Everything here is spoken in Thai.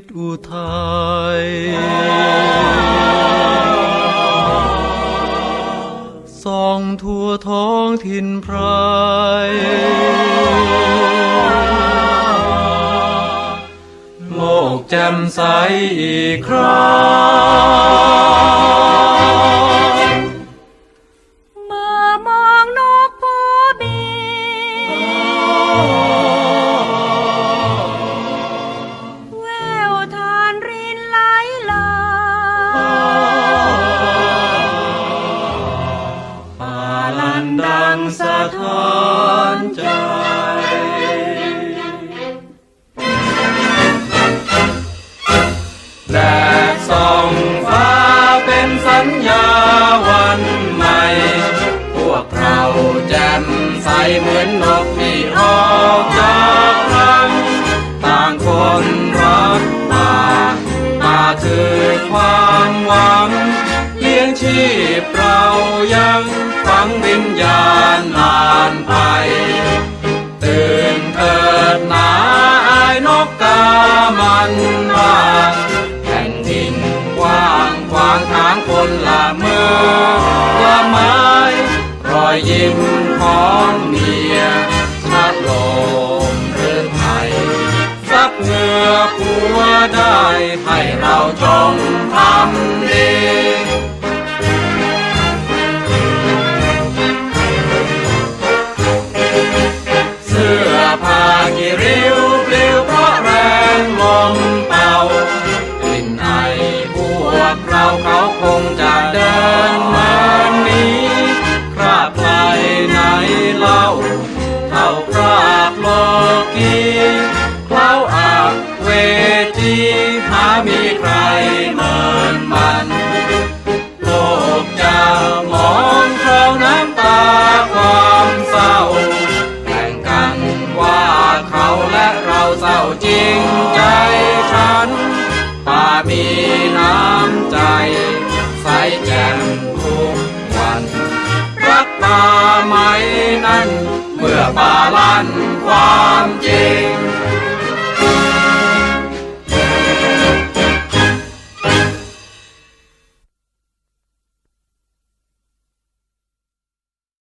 ตอุทัยส่องทั่วท้องถิ่นไพรโลกแจ่มใสอีกครั้ง ทานใจแดดส่องฟ้าเป็นสัญญาวันใหม่ พวกเราแจ่มใสเหมือนนกที่ออกจากรังต่างคนรักป่าป่าคือความหวังเลี้ยงชีพเรายังฝังวิญญาณ คนละเมือละไม้รอยยิ้มของเมียชัดลมหรือไทยซับเหงื่อผัวได้ให้เราจงทำดีเสื้อผ้ากี่ริ้วปลิวเพราะแรงลมเป่ากลิ่นไอพวกเราเขา เล่าเท่าคราบโลกีเคล้าอาบเวทีหามีใครเหมือนมันโลกจะมองเราน้ำตาความเศร้าแข่งกันว่าเขาและเราเศร้าจริงใจ ป่าไหมนั้นเมื่อป่าลันความจริง